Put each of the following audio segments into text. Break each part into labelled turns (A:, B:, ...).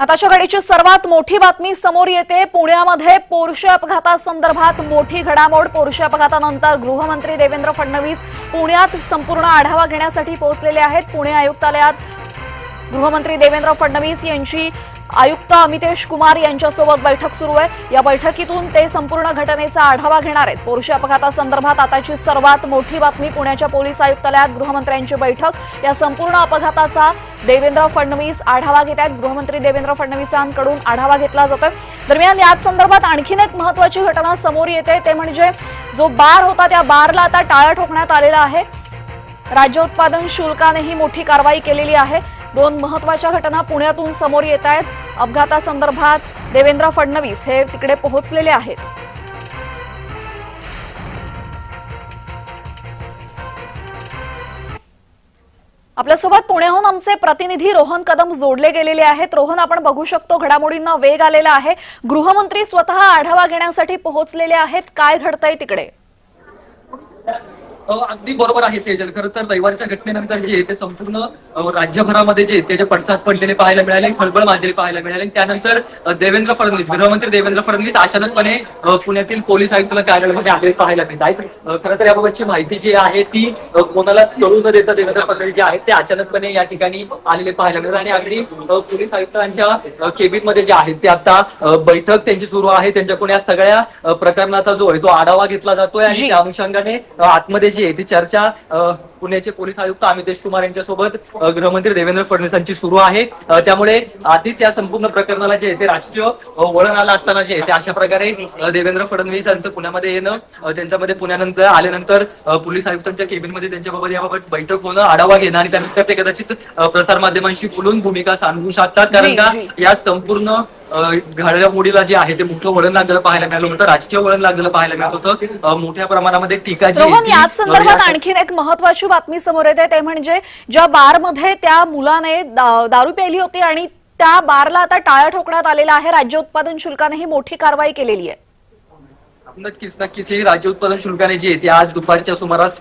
A: आताच्या घडीची सर्वात मोठी बातमी समोर येते. पुण्यामध्ये पोर्शे अपघातासंदर्भात मोठी घडामोड. पोर्शे अपघातानंतर गृहमंत्री देवेंद्र फडणवीस पुण्यात संपूर्ण आढावा घेण्यासाठी पोहोचलेले आहेत. पुणे आयुक्तालयात गृहमंत्री देवेंद्र फडणवीस यांची आयुक्त अमितेश कुमार यांच्यासोबत बैठक सुरू आहे. या बैठकीतून ते संपूर्ण घटनेचा आढावा घेणार आहेत. पोर्शे अपघातासंदर्भात आताची सर्वात मोठी बातमी पुण्याच्या पोलीस आयुक्तालयात गृहमंत्र्यांची बैठक. या संपूर्ण अपघाताचा देवेंद्र फडणवीस आढावा घेत आहेत. गृहमंत्री देवेंद्र फडणवीसांकडून आढावा घेतला जातोय. दरम्यान याच संदर्भात आणखीन एक महत्वाची घटना समोर येते. ते म्हणजे जो बार होता त्या बारला आता टाळं ठोकण्यात आलेला आहे. राज्य उत्पादन शुल्कानेही मोठी कारवाई केलेली आहे. दोन महत्त्वाच्या घटना पुण्यातून समोर येत आहेत. अपघातासंदर्भात देवेंद्र फडणवीस हे तिकडे पोहोचलेले आहेत. आपल्यासोबत पुण्याहून आमचे प्रतिनिधी रोहन कदम जोडले गेलेले आहेत. रोहन आपण बघू शकतो घडामोडींना वेग आलेला आहे. गृहमंत्री स्वतः आढावा घेण्यासाठी पोहोचलेले आहेत. काय घडतंय तिकडे?
B: अगदी बरोबर आहे तेजल खरं तर रविवारच्या घटनेनंतर जे ते संपूर्ण राज्यभरामध्ये जे त्याचे पडसाद पडलेले पाहायला मिळाले खळबळ माजलेले पाहायला मिळाले. आणि त्यानंतर देवेंद्र फडणवीस गृहमंत्री देवेंद्र फडणवीस अचानकपणे पुण्यातील पोलीस आयुक्तालय कार्यालयामध्ये आलेले पाहायला मिळत आहेत खरं तर याबाबतची माहिती जी आहे ती अ, कोणालाच कळू न देता देवेंद्र फडणवीस जे आहेत ते अचानकपणे या ठिकाणी आलेले पाहायला मिळतात आणि अगदी पोलीस आयुक्तांच्या केबिनमध्ये जे आहेत ते आता बैठक त्यांची सुरू आहे. त्यांच्याकडून या सगळ्या प्रकरणाचा जो आहे तो आढावा घेतला जातोय. आणि. त्या अनुषंगाने आतमध्ये जी आहे ती चर्चा पुण्याचे पोलीस आयुक्त अमितेश कुमार यांच्यासोबत गृहमंत्री देवेंद्र फडणवीसांची सुरू आहे त्यामुळे आधीच या संपूर्ण प्रकरणाला जे आहे ते राजकीय वळण आलं असताना जे आहे ते अशा प्रकारे देवेंद्र फडणवीस यांचं पुण्यामध्ये येणं त्यांच्यामध्ये पुण्यानंतर आल्यानंतर पोलीस आयुक्तांच्या केबिनमध्ये त्यांच्याबाबत याबाबत बैठक होणं आढावा घेणं आणि त्यानंतर ते कदाचित प्रसारमाध्यमांशी बोलून भूमिका सांगू शकतात कारण का. या संपूर्ण अ, घडामोडीला जे आहे ते मोठं वळण लागलेलं पाहायला मिळालं होतं. राजकीय वळण लागलेलं पाहायला मिळत होतं. मोठ्या प्रमाणामध्ये टीका
A: रोहन याच संदर्भात आणखीन एक महत्वाची बातमी समोर येते. ते म्हणजे ज्या बारमध्ये त्या मुलाने दारू प्यायली होती आणि त्या बारला आता टाळं ठोकण्यात आलेलं आहे. राज्य उत्पादन शुल्काने ही मोठी कारवाई केलेली आहे.
B: नक्कीच नक्कीच. ही राज्य उत्पादन शुल्काने जी आहे ती आज दुपारच्या सुमारास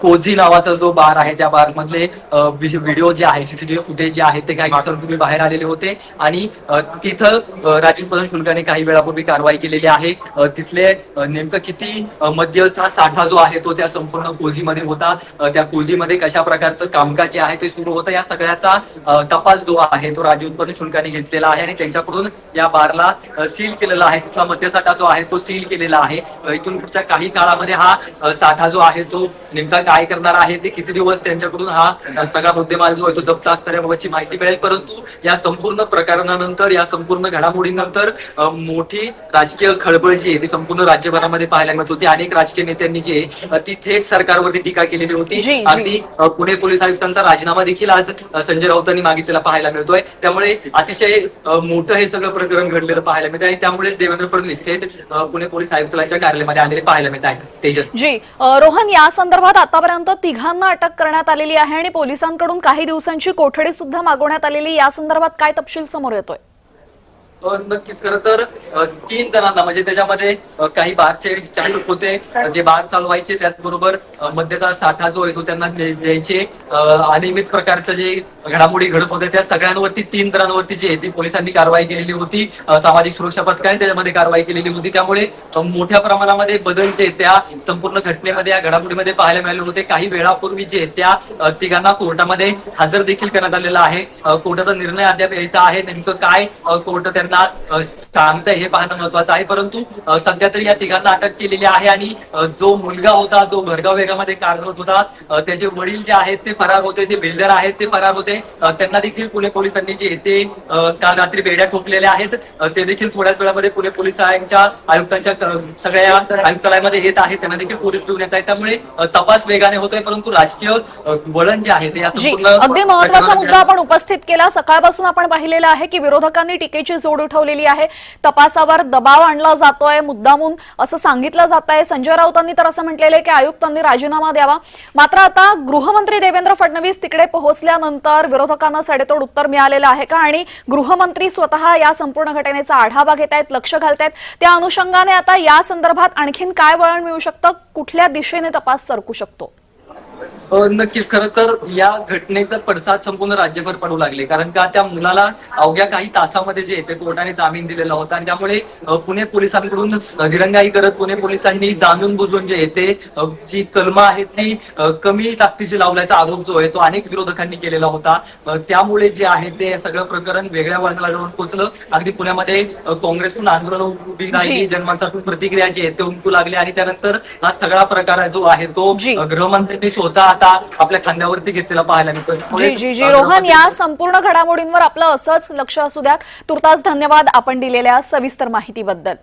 B: कोझी नावाचा जो बार आहे त्या बार मधले व्हिडिओ जे आहे सीसीटीव्ही फुटेज जे आहे ते काही दिवसांपूर्वी बाहेर आलेले होते. आणि तिथं राज्य उत्पादन शुल्काने काही वेळापूर्वी कारवाई केलेली आहे. तिथले नेमकं किती मद्यचा साठा जो आहे तो त्या संपूर्ण कोझीमध्ये होता. त्या कोझीमध्ये कशा प्रकारचं कामकाज जे आहे ते सुरू होतं. या सगळ्याचा तपास जो आहे तो राज्य उत्पादन शुल्काने घेतलेला आहे. आणि त्यांच्याकडून या बारला सील केलेला आहे. तिथला मद्यसाठा जो आहे तो सील केलेला आहे. अ, इथून पुढच्या काही काळामध्ये हा साठा जो आहे तो नेमका काय करणार आहे ते किती दिवस त्यांच्याकडून हा सगळा मुद्देमाल जो आहे तो जप्त असणार याबाबतची माहिती मिळेल. परंतु या संपूर्ण प्रकरणानंतर या संपूर्ण घडामोडीनंतर मोठी राजकीय खळबळ जी आहे ती संपूर्ण राज्यभरामध्ये पाहायला मिळत होती. अनेक राजकीय नेत्यांनी जी आहे ती थेट सरकारवरती टीका केलेली होती. अगदी अ, पुणे पोलीस आयुक्तांचा राजीनामा देखील आज संजय राऊतांनी मागितलेला पाहायला मिळतोय. त्यामुळे अतिशय मोठं हे सगळं प्रकरण घडलेलं पाहायला मिळतं आणि त्यामुळेच देवेंद्र फडणवीस थेट पुणे पोलीस आयुक्तालयाच्या कार्यालयामध्ये आलेले पाहायला मिळत आहेत. तेजल.
A: जी रोहन या संदर्भात आतापर्यंत तिघांना अटक करण्यात आलेली आहे आणि पोलिसांकडून काही दिवसांची कोठडी सुद्धा मागवण्यात आलेली या संदर्भात काय तपशील समोर येतोय?
B: नक्कीच खरं तर तीन जणांना म्हणजे त्याच्यामध्ये काही बारचे चालक होते. जे बार चालवायचे त्याचबरोबर अ, मद्याचा साठा जो येतो त्यांना द्यायचे. अनियमित प्रकारचं जे घडामोडी घडत होते त्या सगळ्यांवरती तीन जणांवरती जी आहे ती पोलिसांनी कारवाई केलेली होती. सामाजिक सुरक्षा पथकाने त्याच्यामध्ये कारवाई केलेली होती. त्यामुळे मोठ्या प्रमाणामध्ये बदल जे त्या संपूर्ण घटनेमध्ये या घडामोडीमध्ये पाहायला मिळाले होते. काही वेळापूर्वी जे त्या तिघांना कोर्टामध्ये हजर देखील करण्यात आलेला आहे. कोर्टाचा निर्णय अद्याप यायचा आहे. नेमकं काय कोर्ट त्यांना अ, सांगतंय हे पाहणं महत्वाचं आहे. परंतु सध्या तरी या तिघांना अटक केलेली आहे आणि जो मुलगा होता जो भरगाव वेगामध्ये कारवाईत होता त्याचे वडील जे आहेत ते फरार होते ते बिल्डर आहेत ते फरार होते. त्यांना देखील पुणे पोलिसांनी जे आहे ते अ, काल रात्री बेड्या ठोकलेल्या आहेत. ते देखील थोड्याच वेळामध्ये पुणे पोलिसांच्या आयुक्तांच्या सगळ्या आयुक्तालयामध्ये येत आहेत. त्यांना देखील पोलीस घेऊन येत आहेत. त्यामुळे तपास वेगाने होतोय परंतु राजकीय वळण जे आहे ते या संपूर्ण
A: अगदी
B: महत्त्वाचा
A: मुद्दा आपण उपस्थित केला. सकाळपासून आपण पाहिलेलं आहे की विरोधकांनी टीकेची जोड उठवलेली आहे. तपासावर दबाव आणला जातोय मुद्दामून असं सांगितलं जात आहे संजय राऊतांनी तर असं म्हटलेलं आहे की आयुक्तांनी राजीनामा द्यावा. मात्र आता गृहमंत्री देवेंद्र फडणवीस तिकडे पोहोचल्यानंतर विरोधकांना सडेतोड उत्तर मिळालेलं आहे का? आणि गृहमंत्री स्वतः या संपूर्ण घटनेचा आढावा घेत आहेत लक्ष घालतायत. त्या अनुषंगाने आता या संदर्भात आणखीन काय वळण मिळू शकतं? कुठल्या दिशेने तपास सरकू शकतो?
B: नक्कीच. खरं तर या घटनेचा पडसाद संपूर्ण राज्यभर पडू लागले. कारण का त्या मुलाला अवघ्या काही तासामध्ये जे ते कोर्टाने जामीन दिलेला होता आणि त्यामुळे पुणे पोलिसांकडून दिरंगाई करत पुणे पोलिसांनी जाणून बुजून जे आहे ते अ, जी कलमं आहेत ती कमी ताकदीची लावल्याचा आरोप जो आहे तो अनेक विरोधकांनी केलेला होता. त्यामुळे जे आहे ते सगळं प्रकरण वेगळ्या वळणाला जाऊन पोहोचलं अगदी पुण्यामध्ये काँग्रेसकडून आंदोलन उभी. राहिली जनमानसातून प्रतिक्रिया जी आहे ते उमटू लागली. आणि त्यानंतर हा सगळा प्रकार जो आहे तो गृहमंत्र्यांनी स्वतः आता आपल्या खांद्यावरती घेतलेला पाहायला मिळतो
A: जी जी जी रोहन या संपूर्ण घडामोडींवर आपलं असंच लक्ष असू द्यात. तुर्तास धन्यवाद आपण दिलेल्या सविस्तर माहितीबद्दल.